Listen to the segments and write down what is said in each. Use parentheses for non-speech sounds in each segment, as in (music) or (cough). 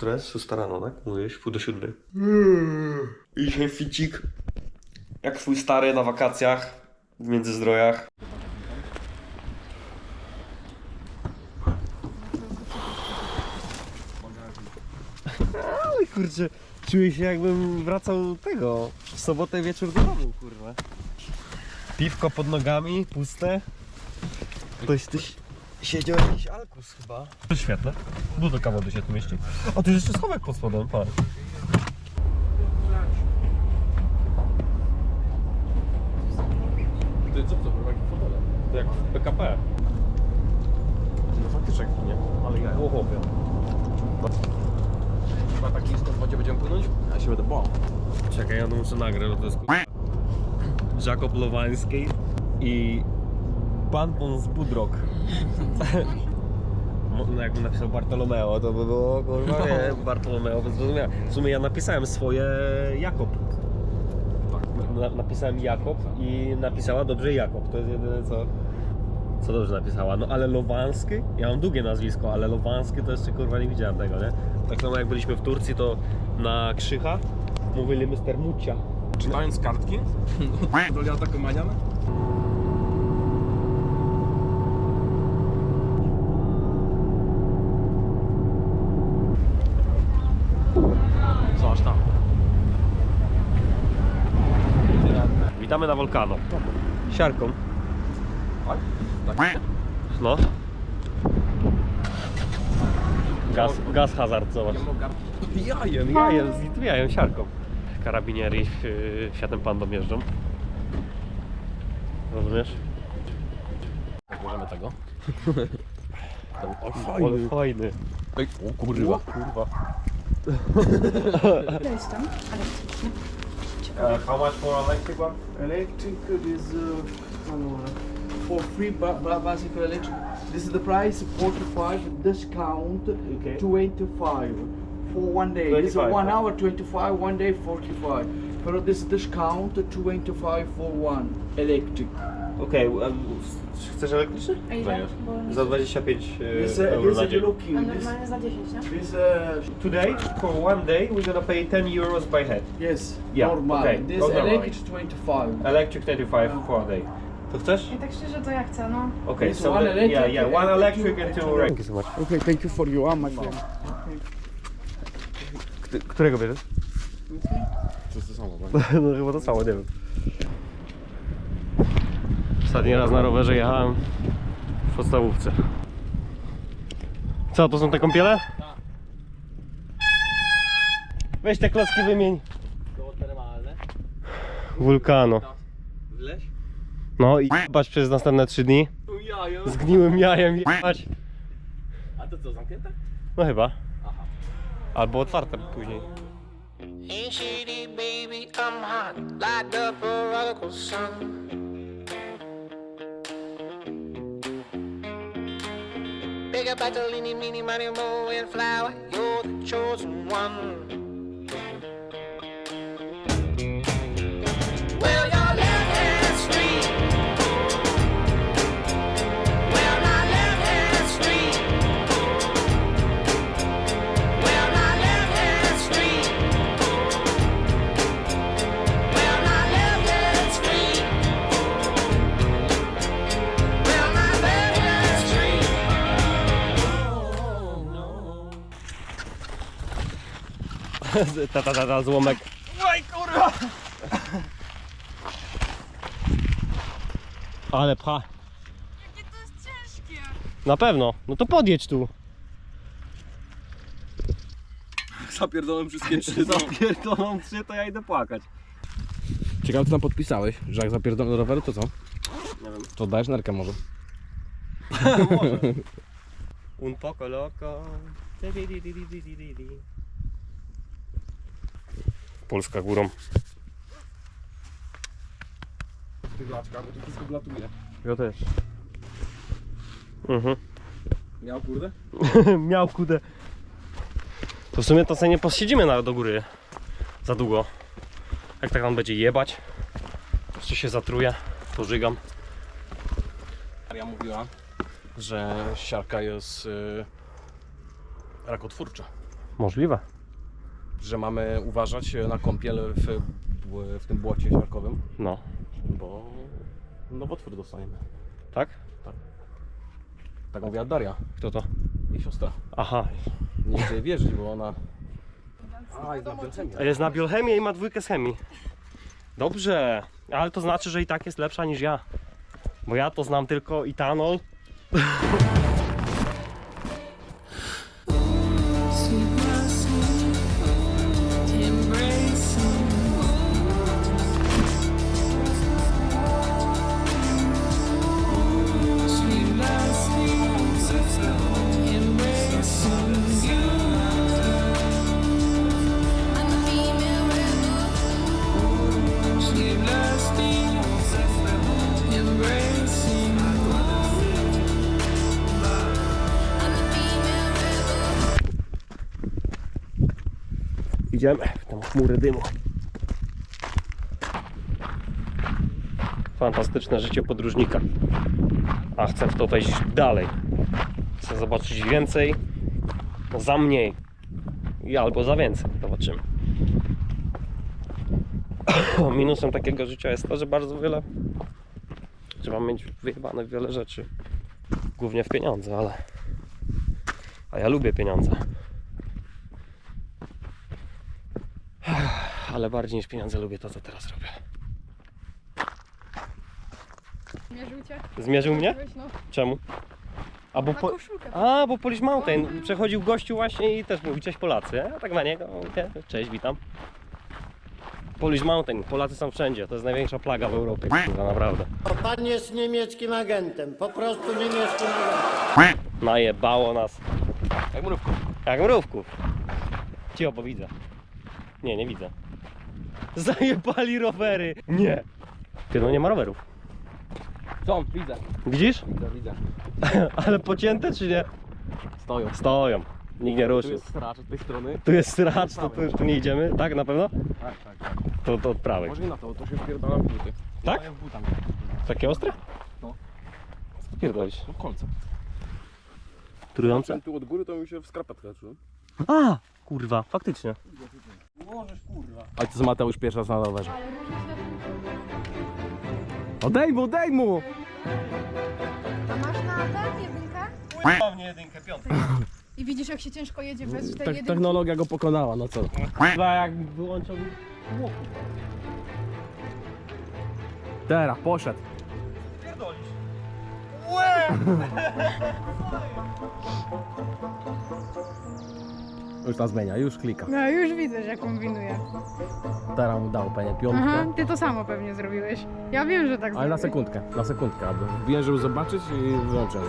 Która jest? Szósta rano, tak? Mówiłeś? Pół do siódmej. I dzisiaj ficik. Jak twój stary na wakacjach. W Międzyzdrojach. Ale kurczę, czuję się jakbym wracał tego w sobotę wieczór do domu, kurwa. Piwko pod nogami, puste. Ktoś tyś siedział jakiś alkus chyba. To jest świetne. Dużo kawody się tu mieści. O, tu jest jeszcze schowek pod spodem, patrz. Ty co to, jakie fotele? To jak w PKP. No faktycznie nie, ale ja chłopie. Chyba tak nisko w wodzie będziemy płynąć? Ja się będę bał. Czekaj, ja to muszę nagrać, bo to jest Jakob Lowański i pan Pon z Budrok. No jakby napisał Bartolomeo, to by było kurwa nie, Bartolomeo bez zrozumienia. W sumie ja napisałem swoje Jakob. Na, napisałem Jakob i napisała dobrze Jakob. To jest jedyne co, co dobrze napisała. No ale Lowański, ja mam długie nazwisko, ale Lowański to jeszcze kurwa nie widziałem tego, nie? Tak samo jak byliśmy w Turcji, to na Krzycha mówili Mr. Mucia. Czytając kartki? (laughs) Do lata komaniana? Co aż tam? Witamy na Volcano. Siarką. Tak? No. Gaz, gaz hazard, zobacz. Jajem, Jajem, z jajem, siarką. Karabinieri yy, Fiatem Pandą jeżdżą. Rozumiesz? Możemy tego? O, Ale fajny. Ej, o kurwa. Kurwa. To jest tam, elektryczny. Uh, how much for electric one? Electric is uh, for free basic electric. This is the price 45 discount Okay. 25 for one day. This is 25, one hour 25, one day 45. For this discount 25 for one electric. Okej, okay, chcesz elektryczny? A ile? Bo Za 25 This, yy, uh, euro this na is dzień. looking. A This, normalnie za 10, nie? this uh, Today, for one day, we're gonna pay 10 euros by head. yes, Yeah, normal. okay, This go normal. electric 25. Electric 25 for a day. To chcesz? I tak szczerze to ja chcę, no. Okay, It's so one the, electric yeah, yeah, and one two- electric and and two two- Thank you so much. Okay, thank you for you, ah, my friend. Którego bierzesz? To jest to samo? (laughs) No chyba to samo, nie wiem. Ostatni raz na rowerze jechałem w podstawówce. Co, to są te kąpiele? Weź te klocki wymień. To termalne. Wulkano. Wleś? No i jebać przez następne 3 dni. Jajem. Zgniłym jajem jebać. A to co, zamknięte? No chyba. Aha. Albo otwarte później. Ain't baby, I'm hot, like the prodigal son. Big up Bartolini, meeny, money, mo, and flower, you're the chosen one. (laughs) ta, ta, ta, ta, złomek. Oj kurwa! Ale pcha. Jakie to jest ciężkie. Na pewno. No to podjedź tu. Zapierdolę wszystkie trzy. (laughs) Zapierdolą trzy, to ja idę płakać. Ciekawe co tam podpisałeś, że jak zapierdolę do roweru to co? Nie wiem. To dajesz nerkę może. (laughs) Un poco loco. Polska górą. Wyglaczka, bo to wszystko glatuje. Ja też. Mhm. Miał kurde? (laughs) Miał kudę. To w sumie to sobie nie posiedzimy na, do góry za długo. Jak tak nam będzie jebać, jeszcze się zatruje, to żygam. Maria mówiła, że siarka jest y, rakotwórcza. Możliwe. Że mamy uważać na kąpiel w, w tym błocie siarkowym, No. bo nowotwór dostaniemy. Tak? Tak mówiła Daria, Kto to? jej siostra. Aha. Nie chcę jej wierzyć, bo ona... A, jest na biochemii. Jest na biochemię i ma dwójkę z chemii. Dobrze, ale to znaczy, że i tak jest lepsza niż ja. Bo ja to znam tylko etanol. (laughs) Idziemy w tę chmurę dymu. Fantastyczne życie podróżnika. A chcę w to wejść dalej. Chcę zobaczyć więcej za mniej. I albo za więcej. Zobaczymy. (coughs) Minusem takiego życia jest to, że bardzo wiele trzeba mieć wyjebane wiele rzeczy. Głównie w pieniądze, ale a ja lubię pieniądze. Ale bardziej niż pieniądze lubię to, co teraz robię. Mierzył cię? Zmierzył mnie? No. Czemu? A bo po... A, bo Polish Mountain. Przechodził gościu właśnie i też mówi cześć Polacy. Ja tak na niego mówię, cześć, witam. Polish Mountain. Polacy są wszędzie. To jest największa plaga w Europie. Kurwa, naprawdę. Pan jest niemieckim agentem, po prostu niemieckim agentem. Najebało nas. Jak mrówką. Jak mrówków. Cicho, bo widzę. Nie, nie widzę. Zajebali rowery. Nie. Ty, no nie ma rowerów. Co? Widzę. Widzisz? Widzę, widzę. (laughs) Ale pocięte czy nie? Stoją. Stoją. Nikt nie Tu ruszył. jest stracz od tej strony. Tu jest stracz, to tu tu nie idziemy, tak na pewno? Tak, tak, tak. To, to od prawej. Może i na to, to się wpierdala w buty. Tak? Ja w. Takie ostre? No. Co ty pierdolisz? No kolce. Trujące? Tu od góry to mi się w skarpetkę czułem. A, kurwa, faktycznie. Ojciec Mateusz pierwszy raz na rowerze. Odej mu, odej mu! A masz na ten jedynkę? Mam nie jedynkę, piątkę. I widzisz jak się ciężko jedzie bez tej Tak, jedynki? technologia go pokonała, no co? Kurwa, jak wyłączał łoku. Teraz, poszedł. Pierdolisz. (laughs) (laughs) Już ta zmienia, już klika. No już widzę, że kombinuje. Teraz mu dał panie piątkę. Aha, ty to samo pewnie zrobiłeś. Ja wiem, że tak Ale na zrobiłeś. sekundkę, na sekundkę. aby Wbiłem, żeby zobaczyć i wyłączyłem.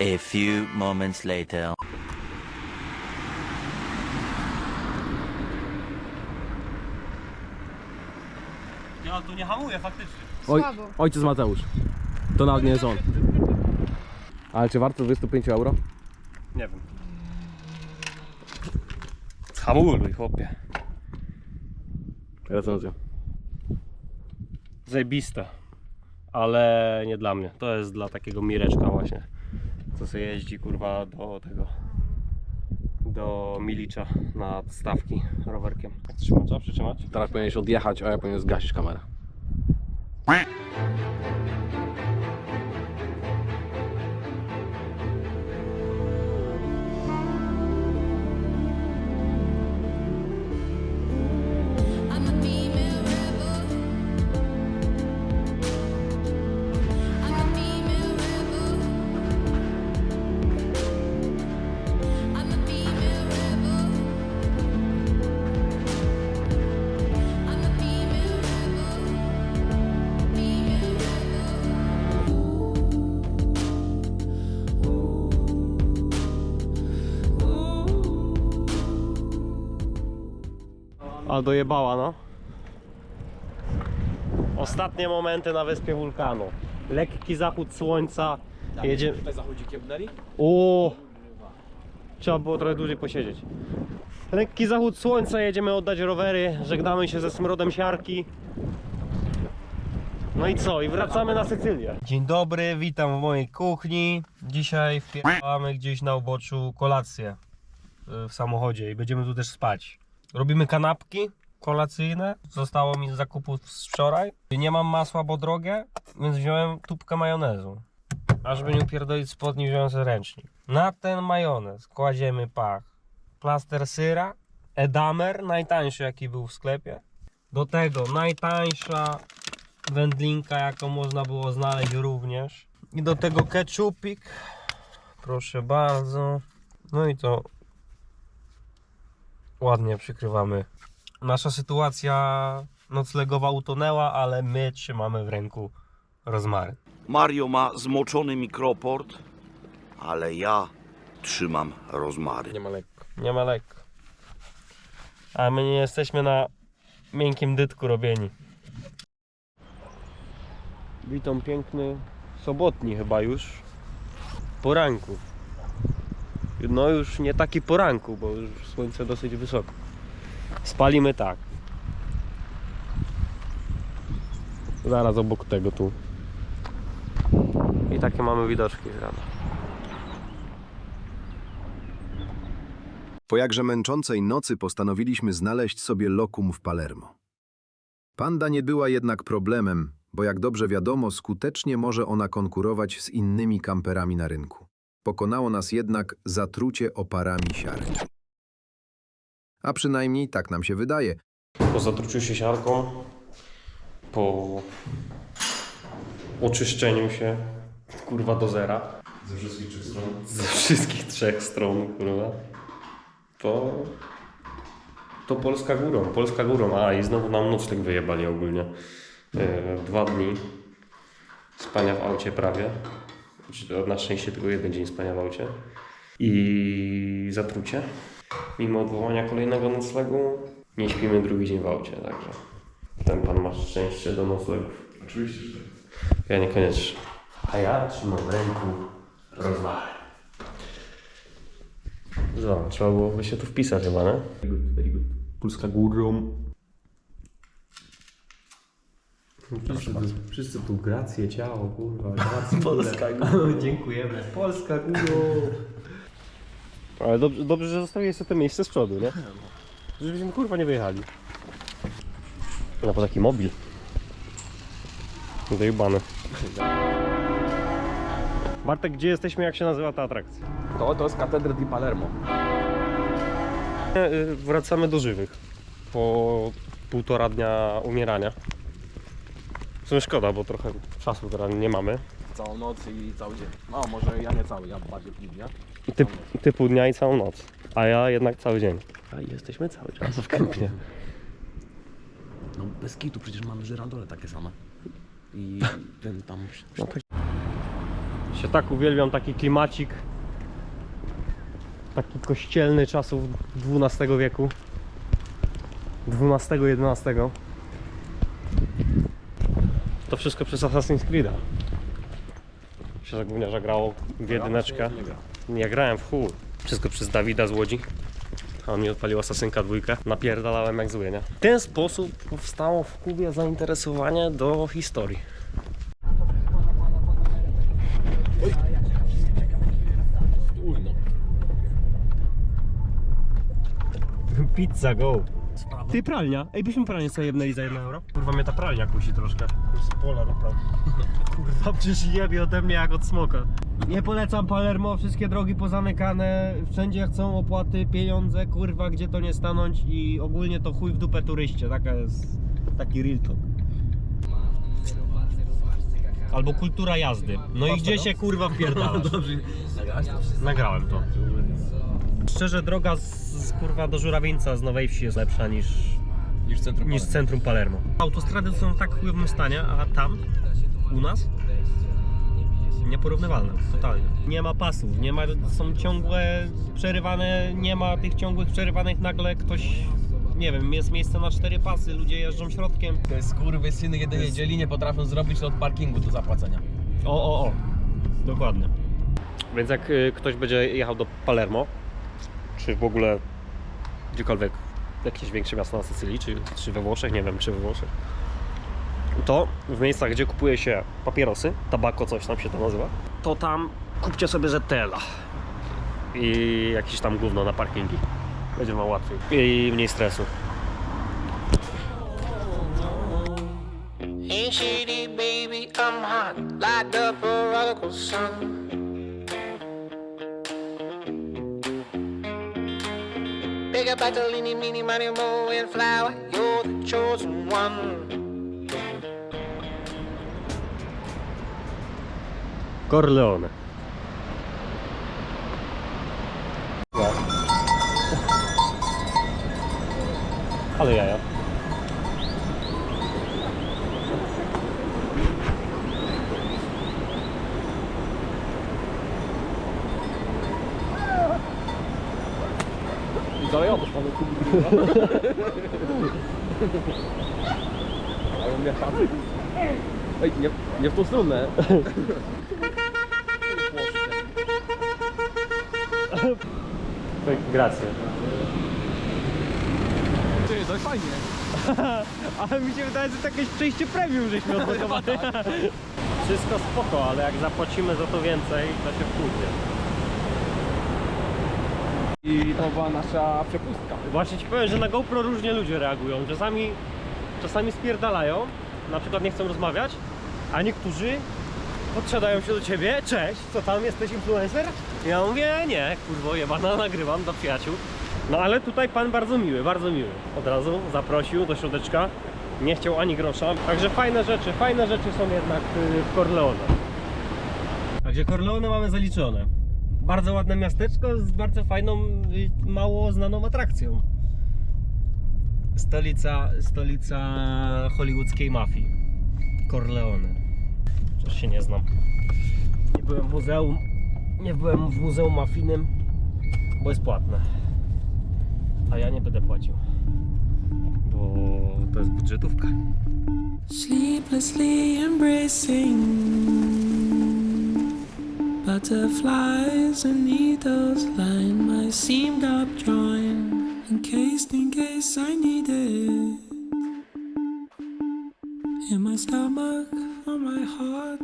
A few moments later. Ja tu nie hamuję faktycznie. Oj, Słabo. ojciec Mateusz. To nawet nie jest on. Ale czy warto 25 euro? Nie wiem. Hamuluj, chłopie. Recenzja. Zajebiste. Ale nie dla mnie. To jest dla takiego Mireczka właśnie. Co sobie jeździ kurwa do tego. Do Milicza na stawki rowerkiem. Jak trzymać? Trzeba przytrzymać? Teraz powinieneś odjechać, a ja powinien zgasić kamerę. Dojebała no. Ostatnie momenty na wyspie wulkanu. Lekki zachód słońca. Jedziemy. Tutaj zachodzi kiebnęli? O! Trzeba było trochę dłużej posiedzieć. Lekki zachód słońca, jedziemy oddać rowery, żegnamy się ze smrodem siarki. No i co? I wracamy na Sycylię. Dzień dobry, witam w mojej kuchni. Dzisiaj wpieramy gdzieś na uboczu kolację y, w samochodzie i będziemy tu też spać. Robimy kanapki kolacyjne. Zostało mi z zakupów z wczoraj. Nie mam masła, bo drogie, więc wziąłem tubkę majonezu. A żeby nie upierdolić spodni, wziąłem sobie ręcznik. Na ten majonez kładziemy pach. Plaster syra, edamer, najtańszy jaki był w sklepie. Do tego najtańsza wędlinka, jaką można było znaleźć również. I do tego ketchupik. Proszę bardzo. No i to ładnie przykrywamy. Nasza sytuacja noclegowa utonęła, ale my trzymamy w ręku rozmaryn. Mario ma zmoczony mikroport, ale ja trzymam rozmary. Nie ma lekko. Nie ma lekko. A my nie jesteśmy na miękkim dytku robieni. Witam piękny sobotni chyba już poranku. No już nie taki poranku, bo już słońce dosyć wysoko. Spalimy tak. Zaraz obok tego tu. I takie mamy widoczki z. Po jakże męczącej nocy postanowiliśmy znaleźć sobie lokum w Palermo. Panda nie była jednak problemem, bo jak dobrze wiadomo, skutecznie może ona konkurować z innymi kamperami na rynku. Pokonało nas jednak zatrucie oparami siarki. A przynajmniej tak nam się wydaje, Po zatruciu się siarką, po oczyszczeniu się, kurwa do zera. Ze wszystkich trzech stron? Ze wszystkich trzech stron, kurwa. To... To Polska górą, Polska górą. A i znowu nam nocleg wyjebali ogólnie. E, Dwa dni spania w aucie prawie. Na szczęście tylko jeden dzień spania w aucie. I zatrucie. Mimo odwołania kolejnego noclegu nie śpimy drugi dzień w aucie, także ten pan ma szczęście do noclegów. Oczywiście, że tak. Ja niekoniecznie. A ja trzymam w ręku rozwary. Zobacz, trzeba byłoby się tu wpisać chyba, nie? Very good, very good. Polska górą. Wszyscy, tu- wszyscy tu grację, ciało, kurwa, (laughs) grację. Polska górą. Dziękujemy. Polska górą. Ale dobrze, dobrze, że zostawiłeś sobie to miejsce z przodu, nie? Żebyśmy kurwa nie wyjechali. No po taki mobil. Dojebany. Bartek, gdzie jesteśmy, jak się nazywa ta atrakcja? To, to jest Katedra di Palermo. Y, Wracamy do żywych. Po półtora dnia umierania. W sumie szkoda, bo trochę czasu teraz nie mamy. Całą noc i cały dzień. No, może ja nie cały, ja bardziej pół dnia. Ty, ty pół dnia i całą noc. A ja jednak cały dzień. A i jesteśmy cały czas (laughs) w kempie. No bez kitu, przecież mamy żyrandole takie same. I ten tam... No tak. Się tak uwielbiam taki klimacik. Taki kościelny czasów XII wieku. XII-XI. To wszystko przez Assassin's Creed'a. Się za gówniarza grało w jedyneczkę. Nie grałem w chuj. Wszystko przez Dawida z Łodzi. A on mi odpalił Asasynka dwójkę. Napierdalałem jak zły, nie? W ten sposób powstało w Kubie zainteresowanie do historii. Pizza go. Ty pralnia? Ej, byśmy pralnię sobie jebnęli za 1 euro? Kurwa mnie ta pralnia kusi troszkę. (laughs) To jest pola naprawdę. Kurwa przecież jebie ode mnie jak od smoka. Nie polecam Palermo, wszystkie drogi pozamykane, wszędzie chcą opłaty, pieniądze, kurwa gdzie to nie stanąć i ogólnie to chuj w dupę turyście, taka jest, taki real talk. Albo kultura jazdy. No i gdzie się kurwa wpierdalasz? (laughs) Nagrałem to. Szczerze, droga z, z kurwa do Żurawieńca z Nowej Wsi jest lepsza niż, Niż centrum niż centrum Palermo. Autostrady są w tak chujowym stanie, a tam, u nas, nieporównywalne, totalnie. Nie ma pasów, nie ma, są ciągłe przerywane, nie ma tych ciągłych przerywanych, nagle ktoś, nie wiem, jest miejsce na cztery pasy, ludzie jeżdżą środkiem. To jest kurwy syny jedynie dzieli, nie potrafią zrobić od parkingu do zapłacenia. O, o, o. Dokładnie. Więc jak y, ktoś będzie jechał do Palermo, czy w ogóle gdziekolwiek, jakieś większe miasto na Sycylii, czy, czy we Włoszech, nie wiem, czy we Włoszech, to w miejscach, gdzie kupuje się papierosy, tabako, coś tam się to nazywa, to tam kupcie sobie ZTL-a i jakieś tam gówno na parkingi. Będzie wam łatwiej i mniej stresu. Ain't shady, baby, I'm hot, like the prodigal son. Big up battle, eeny, meeny, miny, mo, and flower, you're the chosen one. Corleone. Ale jaja. Ale on. Ej, nie, nie w tą stronę. Grazie. Ty, to jest fajnie. (laughs) Ale mi się wydaje, że to jakieś przejście premium żeśmy odblokowali. (laughs) Wszystko spoko, ale jak zapłacimy za to więcej, to się wkurwie. I to była nasza przepustka. Właśnie ci powiem, że na GoPro różnie ludzie reagują. Czasami, czasami spierdalają, na przykład nie chcą rozmawiać, a niektórzy podsiadają się do ciebie, cześć, co tam, jesteś influencer? Ja mówię, nie, kurwo jebana, (laughs) nagrywam dla przyjaciół. No ale tutaj pan bardzo miły, bardzo miły. Od razu zaprosił do środeczka, nie chciał ani grosza. Także fajne rzeczy, fajne rzeczy są jednak y, w Corleone. Także Corleone mamy zaliczone. Bardzo ładne miasteczko z bardzo fajną, mało znaną atrakcją. Stolica, stolica hollywoodzkiej mafii. Corleone. Przecież się nie znam. Nie byłem w muzeum. Nie byłem w muzeum mafijnym, bo jest płatne. A ja nie będę płacił. Bo to jest budżetówka. sleeplessly embracing butterflies and needles line my seamed up joint encased in case I need it. In my stomach on my heart